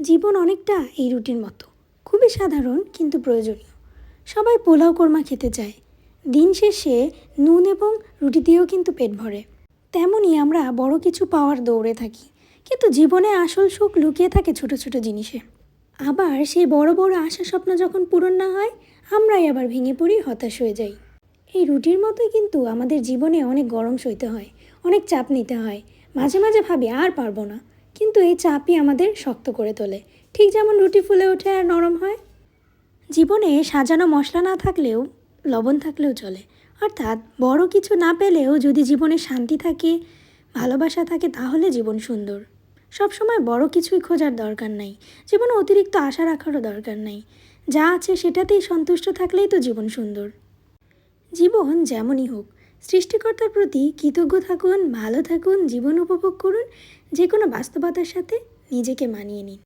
জীবন অনেকটা এই রুটির মতো। খুবই সাধারণ কিন্তু প্রয়োজনীয়। সবাই পোলাও কোরমা খেতে চায়। দিন শেষে নুন এবং রুটি দিয়েও কিন্তু পেট ভরে। তেমনই আমরা বড় কিছু পাওয়ার দৌড়ে থাকি। কিন্তু জীবনে আসল সুখ লুকিয়ে থাকে ছোট ছোট জিনিসে। আবার সেই বড় বড় আশা স্বপ্ন যখন পূরণ না হয়, আমরাই আবার ভেঙে পড়ি, হতাশ হয়ে যাই। এই রুটির মতোই কিন্তু আমাদের জীবনে অনেক গরম সইতে হয়, অনেক চাপ নিতে হয়। মাঝে মাঝে ভাবি, আর পারব না। কিন্তু এই চাপই আমাদের শক্ত করে তোলে। ঠিক যেমন রুটি ফুলে ওঠে আর নরম হয়। জীবনে সাজানো মশলা না থাকলেও লবণ থাকলেও চলে। অর্থাৎ বড় কিছু না পেলেও যদি জীবনে শান্তি থাকে, ভালোবাসা থাকে, তাহলে জীবন সুন্দর। সবসময় বড় কিছুই খোঁজার দরকার নাই। জীবনে অতিরিক্ত আশা রাখারও দরকার নাই। যা আছে সেটাতেই সন্তুষ্ট থাকলেই তো জীবন সুন্দর। জীবন যেমনই হোক সৃষ্টিকর্তার প্রতি কৃতজ্ঞ থাকুন, ভালো থাকুন, জীবন উপভোগ করুন, যে কোনো বাস্তবতার সাথে নিজেকে মানিয়ে নিন।